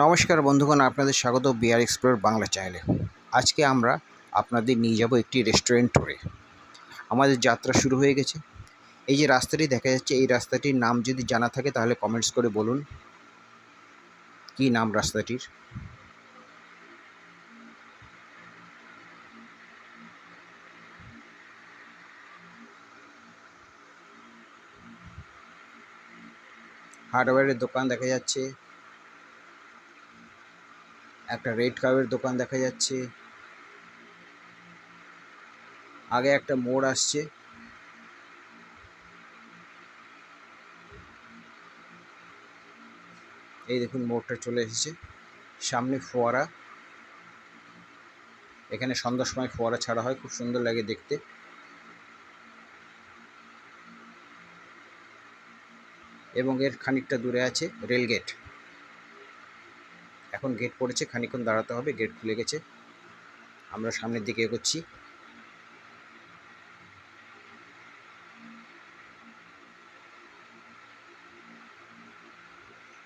নমস্কার বন্ধুগণ, আপনাদের স্বাগত বিআর এক্সপ্লোর বাংলা চ্যানেলে। আজকে আমরা আপনাদের নিয়ে যাব একটি রেস্টুরেন্ট ট্যুরে আমাদের যাত্রা শুরু হয়ে গেছে। এই যে রাস্তাটি দেখা যাচ্ছে, এই রাস্তাটির নাম যদি জানা থাকে, তাহলে কমেন্টস করে বলুন। কি নাম রাস্তাটির? হার্ডওয়্যারের দোকান দেখা যাচ্ছে। একটা রেড কাপের দোকান দেখা যাচ্ছে। আগে একটা মোড় আসছে। এই দেখুন, মোড়টা চলে এসেছে। সামনে ফোয়ারা। এখানে সন্ধ্যার সময় ফোয়ারা ছাড়া হয়, খুব সুন্দর লাগে দেখতে। এবং এর খানিকটা দূরে আছে রেল গেট এখন গেট পড়েছে, খানিকক্ষণ দাঁড়াতে হবে গেট খুলে গেছে। আমরা সামনের দিকে এগোচ্ছি।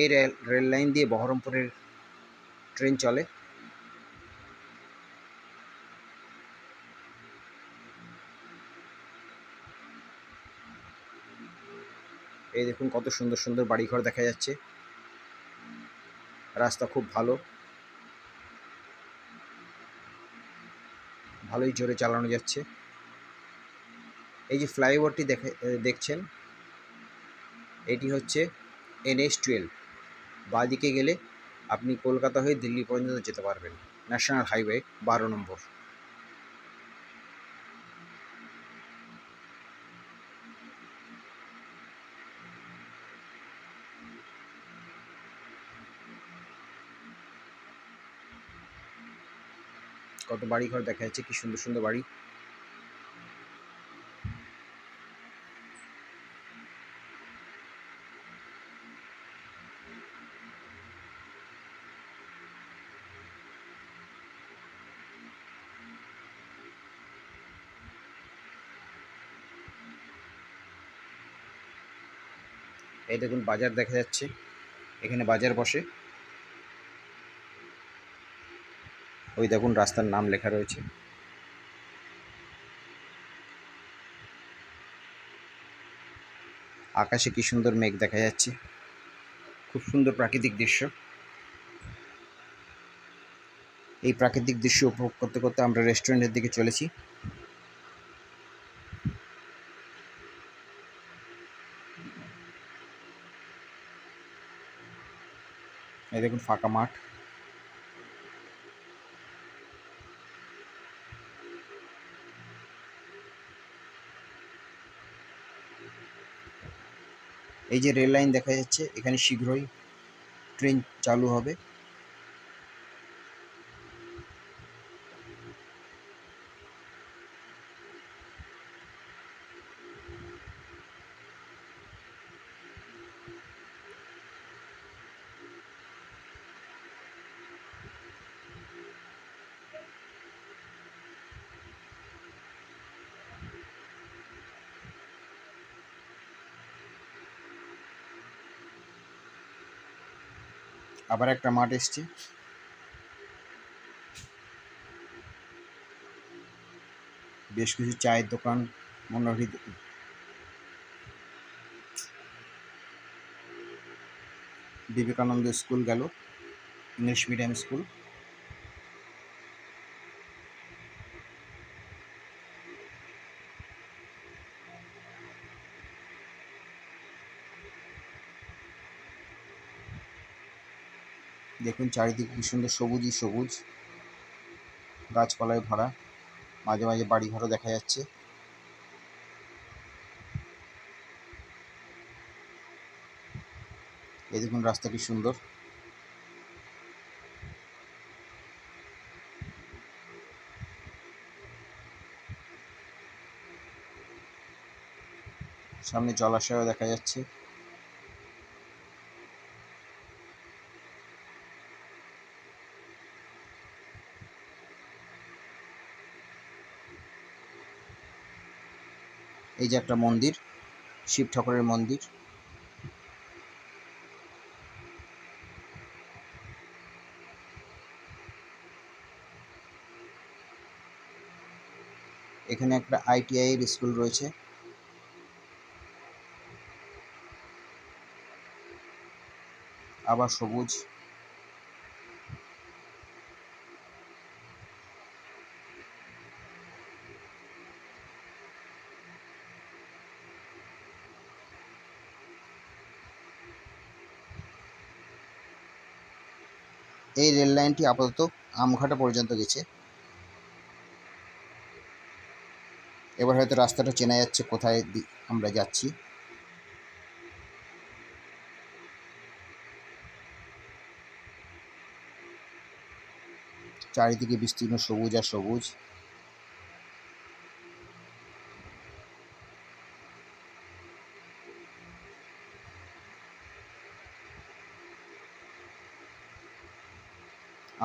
এই রেল রেল লাইন দিয়ে বহরমপুরের ট্রেন চলে। এই দেখুন কত সুন্দর সুন্দর বাড়িঘর দেখা যাচ্ছে। রাস্তা খুব ভালো। ভালোই জোরে চালানো যাচ্ছে। এই যে ফ্লাইওভারটি দেখে দেখছেন, এটি হচ্ছে এনএস টুয়েলভ। বাঁদিকে গেলে আপনি কলকাতা হয়ে দিল্লি পর্যন্ত যেতে পারবেন। ন্যাশনাল হাইওয়ে বারো নম্বর। কত বাড়ি ঘর দেখা যাচ্ছে, কি সুন্দর সুন্দর বাড়ি। এই দেখুন, বাজার দেখা যাচ্ছে। এখানে বাজার বসে। ওই দেখুন রাস্তার নাম লেখা রয়েছে। আকাশে কি সুন্দর মেঘ দেখা যাচ্ছে। খুব সুন্দর প্রাকৃতিক দৃশ্য। এই প্রাকৃতিক দৃশ্য উপভোগ করতে করতে আমরা রেস্টুরেন্টের দিকে চলেছি। এই দেখুন ফাঁকা মাঠ। এই যে রেল লাইন দেখা যাচ্ছে এখানে শীঘ্রই ট্রেন চালু হবে। আবার একটা মাঠ এসছে। বেশ কিছু চায়ের দোকান মনোহরি বিবেকানন্দ স্কুল গেল, ইংলিশ মিডিয়াম স্কুল। দেখুন চারিদিকে কি সুন্দর সবুজই সবুজ। গাছপালায় ভরা, মাঝে মাঝে বাড়ি ঘরও দেখা যাচ্ছে। এই দেখুন রাস্তা কি সুন্দর। সামনে জলাশয়ও দেখা যাচ্ছে। এই যে একটা মন্দির, শিব ঠাকুরের মন্দির। এখানে একটা আইটিআই এর স্কুল রয়েছে। আবার সবুজ। এই রেল লাইনটি আপাতত আমঘাটা পর্যন্ত গেছে। এবার হয়তো রাস্তাটা চেনা যাচ্ছে কোথায় আমরা যাচ্ছি। চারিদিকে বিস্তীর্ণ সবুজ আর সবুজ।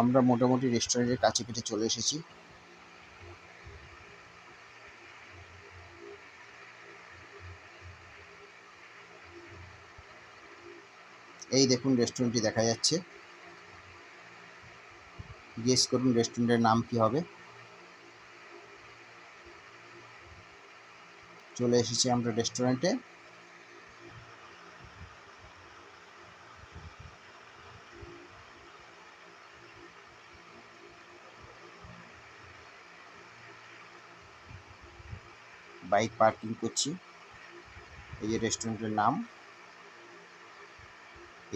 আমরা মোটামুটি রেস্টুরেন্টের কাছে পিঠে চলে এসেছি। এই দেখুন রেস্টুরেন্টটি দেখা যাচ্ছে। গেস করুন রেস্টুরেন্টের নাম কি হবে। চলে এসেছি আমরা রেস্টুরেন্টে বাইক পার্কিং করছি। এই যে রেস্টুরেন্টের নাম।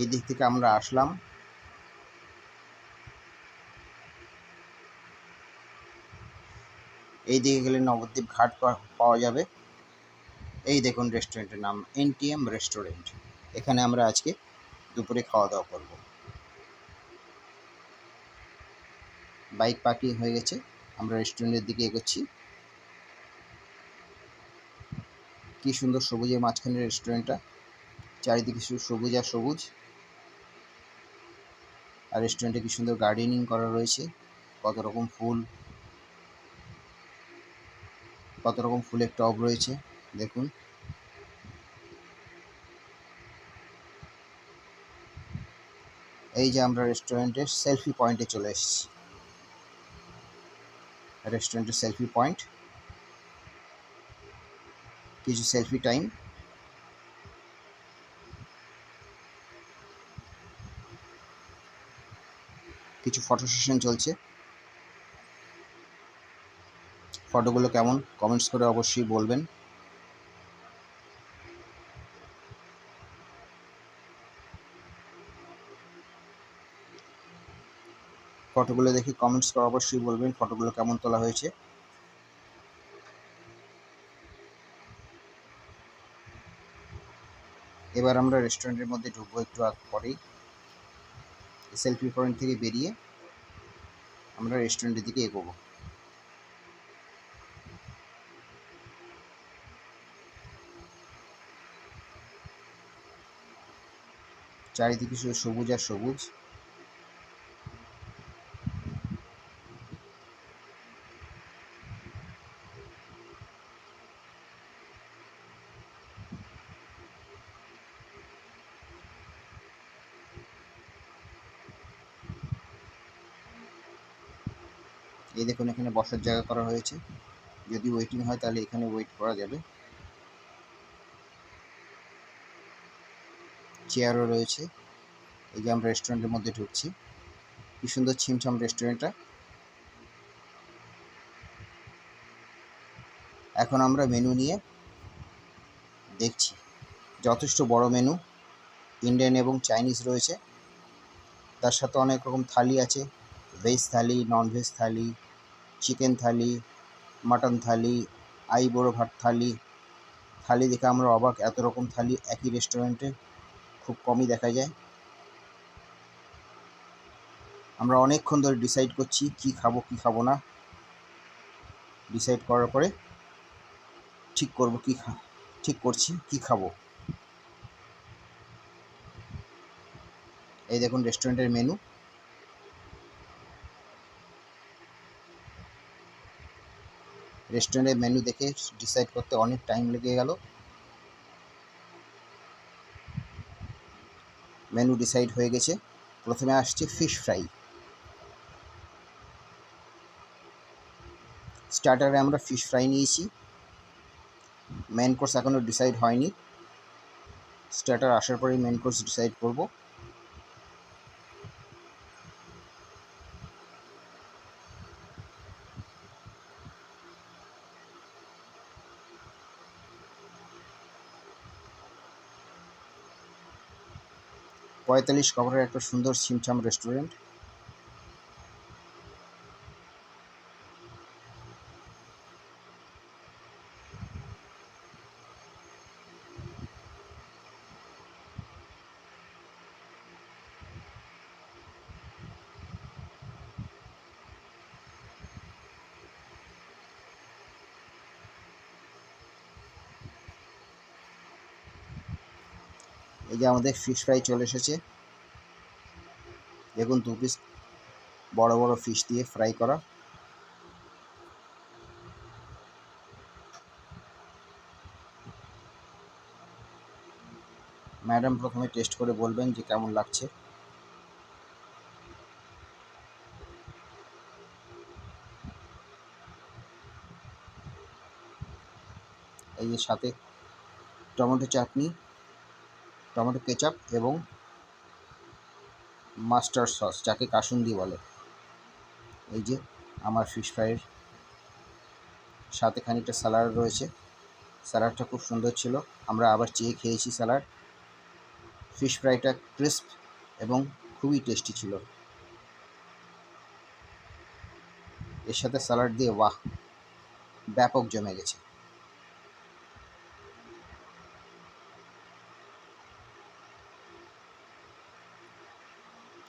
এই দিক থেকে আমরা আসলাম। এই দিকে গেলে নবদ্বীপ ঘাট পাওয়া যাবে। এই দেখুন রেস্টুরেন্টের নাম, এনটিএম রেস্টুরেন্ট। এখানে আমরা আজকে দুপুরে খাওয়া দাওয়া করব। বাইক পার্কিং হয়ে গেছে। আমরা রেস্টুরেন্টের দিকে এগোচ্ছি। কি সুন্দর সবুজের মাঝখানে রেস্টুরেন্টটা চারিদিকে শুধু সবুজ আর সবুজ। আর রেস্টুরেন্টে কি সুন্দর গার্ডেনিং করা রয়েছে। কত রকম ফুল। কত রকম ফুলের টব রয়েছে, দেখুন। এই যে আমরা রেস্টুরেন্টের সেলফি পয়েন্টে চলে এসেছি। রেস্টুরেন্টের সেলফি পয়েন্ট কিছু সেলফি টাইম কিছু ফটো সেশন চলছে। ফটোগুলো কেমন? কমেন্টস করে অবশ্যই বলবেন। ফটোগুলো দেখে কমেন্টস করে অবশ্যই বলবেন। ফটোগুলো কেমন তোলা হয়েছে? এবার আমরা রেস্টুরেন্টের মধ্যে ঢুকবো একটু আগ পরেই। সেলফি পয়েন্ট থেকে বেরিয়ে আমরা রেস্টুরেন্টের দিকে এগোবো। চারিদিকে শুধু সবুজ আর সবুজ। এই দেখুন, এখানে বসার জায়গা করা হয়েছে। যদি ওয়েটিং হয়, তাহলে এখানে ওয়েট করা যাবে। চেয়ারও রয়েছে। এই যে আমরা রেস্টুরেন্টের মধ্যে ঢুকছি। কি সুন্দর ছিমছাম রেস্টুরেন্টটা এখন আমরা মেনু নিয়ে দেখছি। যথেষ্ট বড় মেনু ইন্ডিয়ান এবং চাইনিজ রয়েছে। তার সাথে অনেক রকম থালি আছে। Veg thali non veg thali. Chicken thali, mutton thali আইবুড়ো ভাত থালি। থালি দেখে আমরা অবাক, এত রকম থালি একই রেস্টুরেন্টে খুব কমই দেখা যায়। আমরা অনেকক্ষণ ধরে ডিসাইড করছি কি খাব কি খাব না। ডিসাইড করার পরে ঠিক করব কি ঠিক করছি কি খাব। এই দেখুন রেস্টুরেন্টের মেনু রেস্টুরেন্টের মেনু দেখে ডিসাইড করতে অনেক টাইম লেগে গেল। মেনু ডিসাইড হয়ে গেছে। প্রথমে আসছে ফিশ ফ্রাই স্টার্টারে আমরা ফিশ ফ্রাই নিয়েছি। মেন কোর্স এখনও ডিসাইড হয়নি। স্টার্টার আসার পরেই মেন কোর্স ডিসাইড করব। পঁয়তাল্লিশ কভারের একটা সুন্দর সিমছাম রেস্টুরেন্ট এই যে আমাদের ফিশ ফ্রাই চলে এসেছে। দেখুন দু পিস বড় বড় ফিশ দিয়ে ফ্রাই করা। ম্যাডাম প্রথমে টেস্ট করে বলবেন যে কেমন লাগছে। এই যে সাথে টমেটো চাটনি। টমেটো কেচাপ এবং মাস্টার্ড সস, যাকে কাসুন্দি বলে। এই যে, আমার ফিশ ফ্রাইয়ের সাথে খানিকটা স্যালাড রয়েছে। স্যালাডটা খুব সুন্দর ছিল। আমরা আবার চেয়ে খেয়েছি স্যালাড ফিশ ফ্রাইটা ক্রিস্প এবং খুবই টেস্টি ছিল। এর সাথে স্যালাড দিয়ে, বাহ! ব্যাপক জমে গেছে।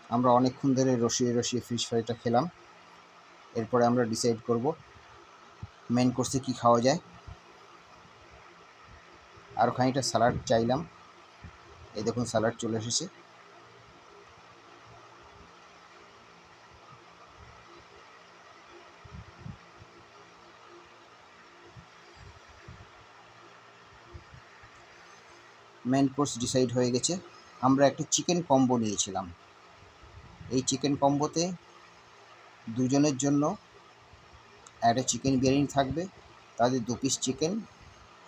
আমরা অনেকক্ষণ ধরে রসিয়ে রসিয়ে ফিশ ফ্রাইটা খেলাম। এরপরে আমরা ডিসাইড করব মেন কোর্সে কী খাওয়া যায়। আর খানিকটা স্যালাড চাইলাম। এই দেখুন স্যালাড চলে এসেছে। মেন কোর্স ডিসাইড হয়ে গেছে। আমরা একটা চিকেন কম্বো নিয়েছিলাম। এই চিকেন কম্বোতে দুজনের জন্য একটা চিকেন বিরিয়ানি থাকবে। তাদের দু পিস চিকেন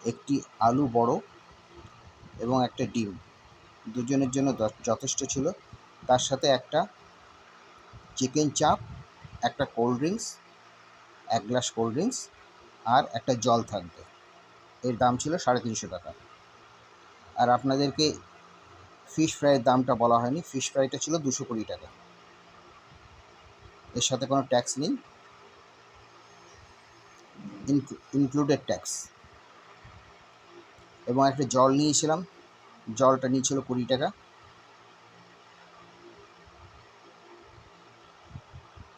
একটি আলু বড় এবং একটা ডিম। দুজনের জন্য যথেষ্ট ছিল। তার সাথে একটা চিকেন চাপ, একটা কোল্ড ড্রিঙ্কস এক গ্লাস কোল্ড ড্রিঙ্কস আর একটা জল থাকবে। এর দাম ছিল সাড়ে তিনশো টাকা। আর আপনাদেরকে ফিশ ফ্রাইয়ের দামটা বলা হয়নি। ফিশ ফ্রাইটা ছিল দুশো কুড়ি টাকা। এর সাথে কোনো ট্যাক্স নেই। ইনক্লুডেড ট্যাক্স এবং একটা জল নিয়েছিলাম। জলটা নিয়েছিল কুড়ি টাকা।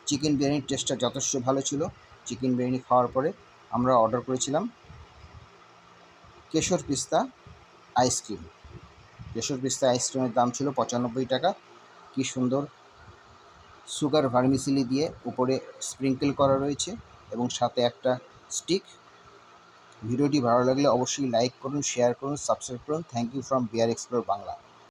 চিকেন বিরিয়ানির টেস্টটা যথেষ্ট ভালো ছিল। চিকেন বিরিয়ানি খাওয়ার পরে আমরা অর্ডার করেছিলাম কেশর পিস্তা আইসক্রিম কেশর পিস্তা আইসক্রিমের দাম ছিল পঁচানব্বই টাকা। কি সুন্দর সুগার ভার্মিসিলি দিয়ে উপরে স্প্রিঙ্কেল করা রয়েছে এবং সাথে একটা স্টিক। ভিডিওটি ভালো লাগলে অবশ্যই লাইক করুন, শেয়ার করুন, সাবস্ক্রাইব করুন। Thank you from bear explore Bangla.